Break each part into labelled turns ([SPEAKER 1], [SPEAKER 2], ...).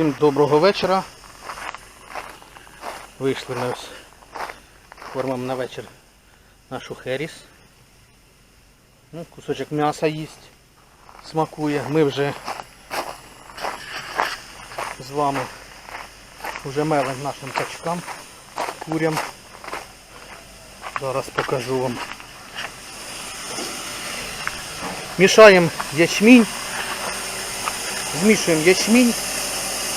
[SPEAKER 1] Всім доброго вечора. Вийшли ми ось кормимо на вечір нашу херіс. Ну, кусочок м'яса їсть, смакує. Ми вже з вами вже мелим нашим качкам, курям. Зараз покажу вам. Мішаємо ячмінь, змішуємо ячмінь,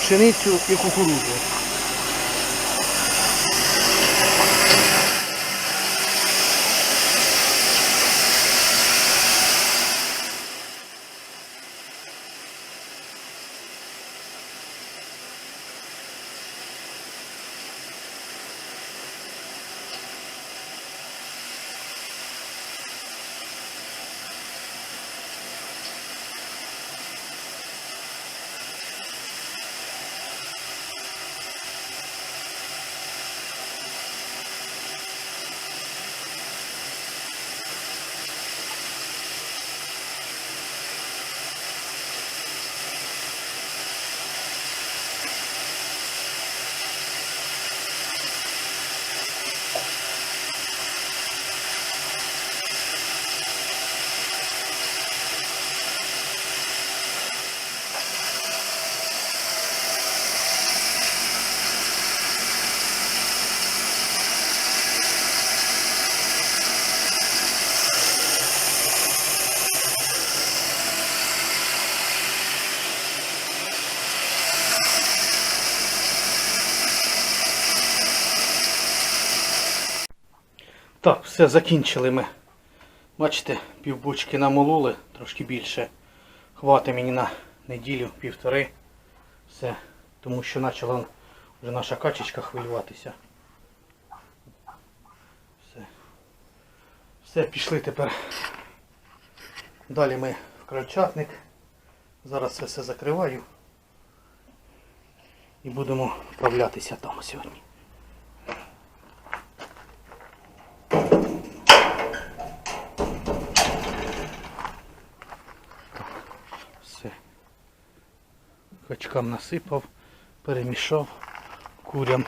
[SPEAKER 1] pšenicu e kukuruzu. Все, закінчили ми. Бачите, півбочки намололи, трошки більше. Хватить мені на неділю, півтори. Все. Тому що почала вже наша качечка хвилюватися. Все. Все, пішли тепер. Далі ми в крольчатник. Зараз все закриваю. І будемо вправлятися там сьогодні. Все. Качкам насипав, перемішав курям.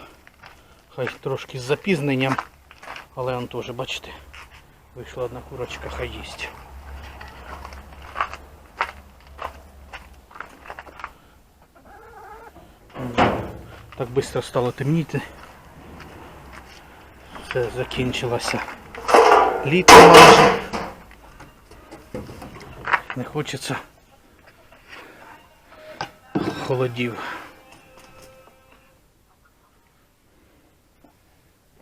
[SPEAKER 1] Хай трошки з запізненням, але он теж, бачите, вийшла одна курочка, хай їсть. Так швидко стало темніти. Все закінчилося. Літо майже. Не хочеться холодів.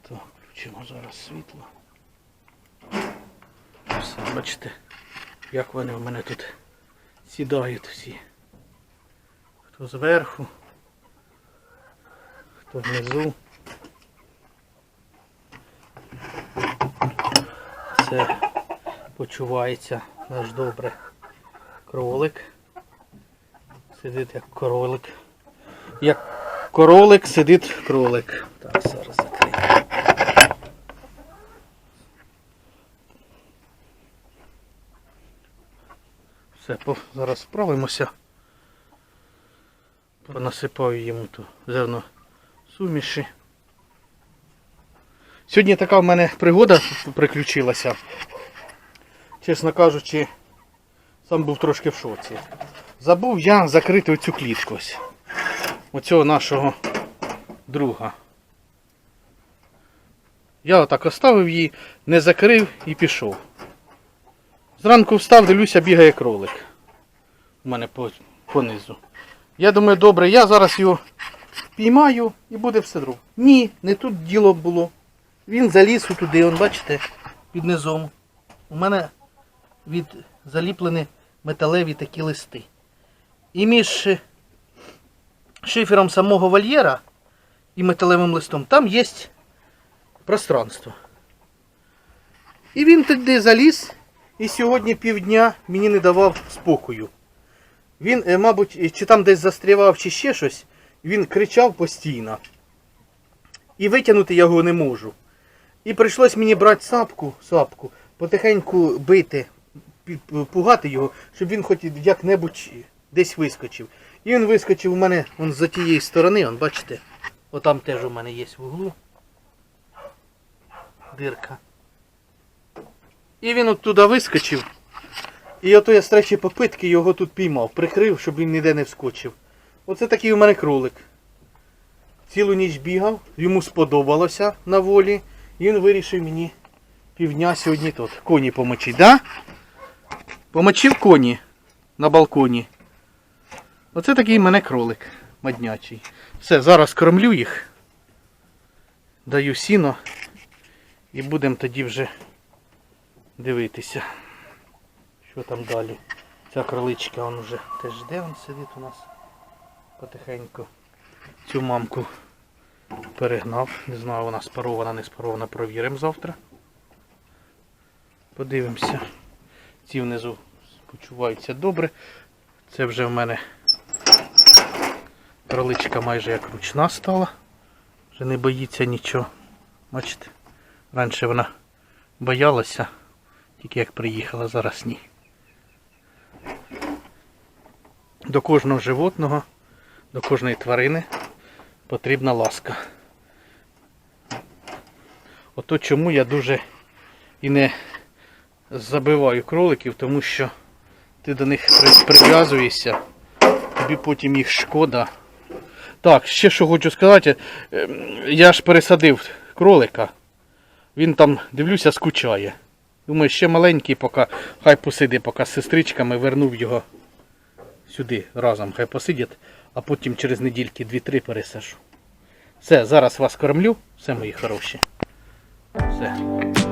[SPEAKER 1] Так, включимо зараз світло. Все, бачите, як вони в мене тут сідають всі. Хто зверху, хто внизу. Це почувається наш добре кролик. Сидить як кролик. Як кролик сидить кролик. Так, зараз закрию. Все, зараз справимося. Понасипаю йому ту зерно суміші. Сьогодні така в мене пригода приключилася. Чесно кажучи, сам був трошки в шоці. Забув я закрити оцю клітку ось. Оцього нашого друга. Я отак оставив її, не закрив і пішов. Зранку встав, дивлюся, бігає кролик. У мене по, понизу. Я думаю, добре, я зараз його піймаю і буде все друг. Ні, не тут діло було. Він заліз туди, он, бачите, під низом. У мене від заліплені металеві такі листи. І між е, шифером самого вольєра і металевим листом там є пространство. І він туди заліз і сьогодні півдня мені не давав спокою. Він, е, мабуть, чи там десь застрявав, чи ще щось, він кричав постійно. І витягнути я його не можу. І прийшлось мені брати сапку, сапку, потихеньку бити, пугати його, щоб він хоч як-небудь десь вискочив. І він вискочив у мене он за тієї сторони, он, бачите, отам теж у мене є в углу. Дирка. І він от туди вискочив. І ото я з третьої попитки його тут піймав, прикрив, щоб він ніде не вскочив. Оце такий у мене кролик. Цілу ніч бігав, йому сподобалося на волі. І він вирішив мені півдня сьогодні тут. Коні помочить, да? Помочив коні на балконі. Оце такий мене кролик маднячий. Все, зараз кормлю їх. Даю сіно. І будемо тоді вже дивитися. Що там далі? Ця кроличка он вже теж де він сидить у нас потихеньку. Цю мамку перегнав. Не знаю, вона спарована, не спарована, провіримо завтра. Подивимося. Ці внизу почуваються добре. Це вже в мене кроличка майже як ручна стала. Вже не боїться нічого. Бачите? Раніше вона боялася, тільки як приїхала, зараз ні. До кожного животного, до кожної тварини потрібна ласка. Ото чому я дуже і не забиваю кроликів, тому що ти до них прив'язуєшся, тобі потім їх шкода. Так, ще що хочу сказати, ем, я ж пересадив кролика, він там, дивлюся, скучає. Думаю, ще маленький, поки хай посиди, поки з сестричками вернув його сюди разом, хай посидять, а потім через недільки 2-3 пересажу. Все, зараз вас кормлю, все мої хороші. Все.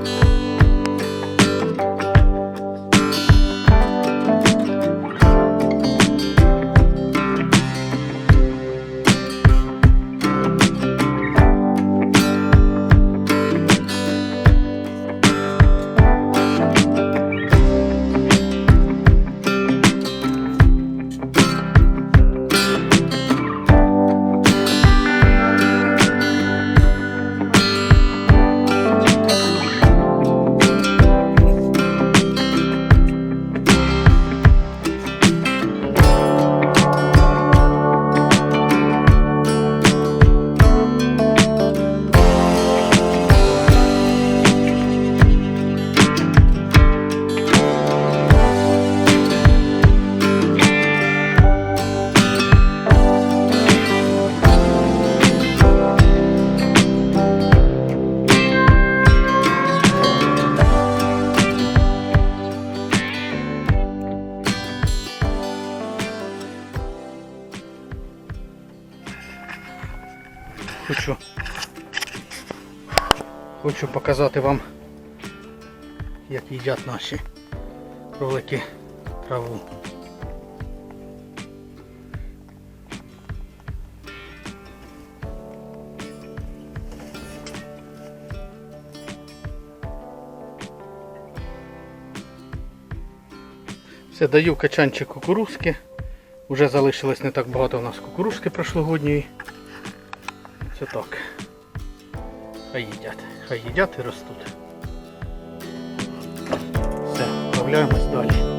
[SPEAKER 1] Хочу показати вам, як їдять наші кролики траву. Все, даю качанчик кукурузки. Уже залишилось не так багато у нас кукурузки прошлогодньої. Це так. Хай їдять. Хай їдять і ростуть. Все, відправляємось далі.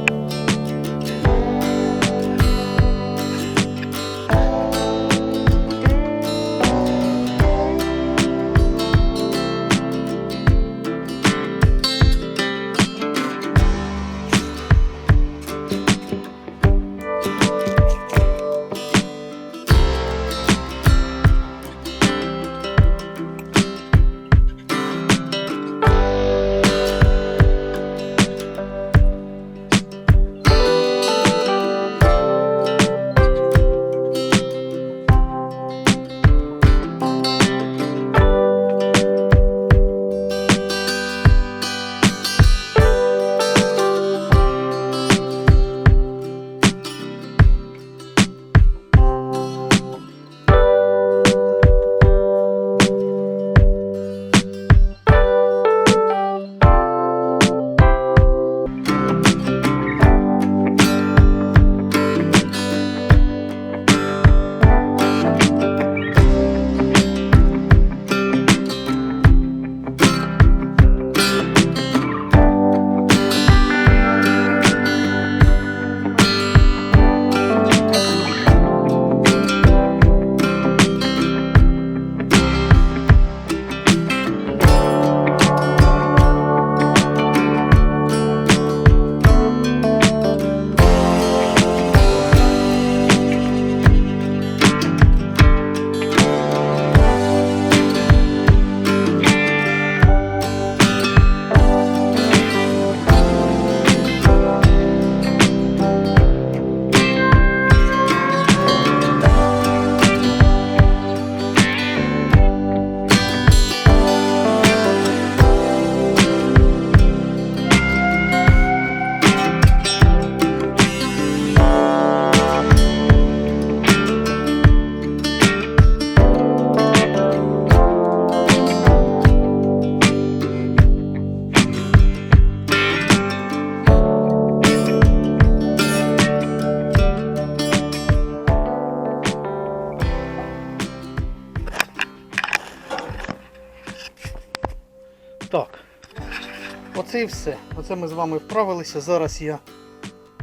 [SPEAKER 1] Оце і все. Оце ми з вами вправилися. Зараз я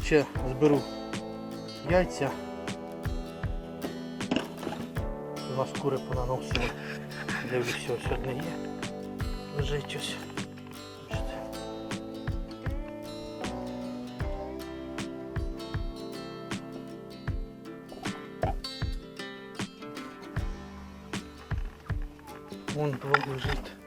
[SPEAKER 1] ще зберу яйця. Два шкури понаносили. Дивлюся, ось одне є. Лежить ось. Вон два лежить.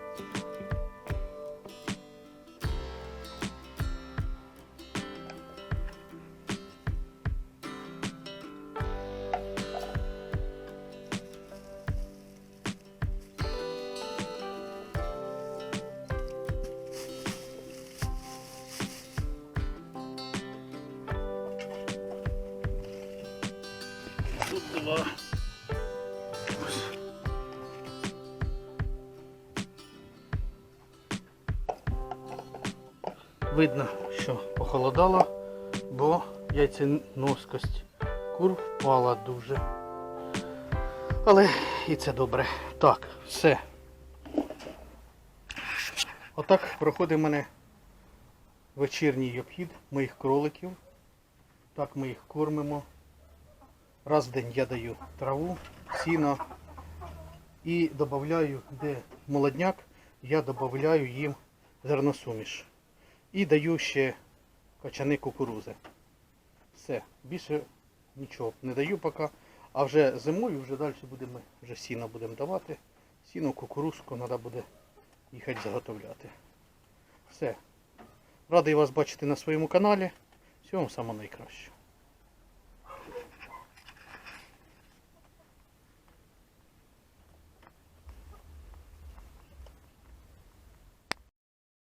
[SPEAKER 1] Ось. Видно, що похолодало, бо яйценоскость кур впала дуже. Але і це добре. Так, все. Отак проходить в мене вечірній обхід моїх кроликів. Так ми їх кормимо. Раз в день я даю траву, сіно і додаю, де молодняк, я додаю їм зерносуміш. І даю ще качани кукурузи. Все, більше нічого не даю поки. А вже зимою вже далі будемо, вже сіно будемо давати. Сіно, кукурузку треба буде їхати заготовляти. Все. Радий вас бачити на своєму каналі. Всього вам самого найкращого.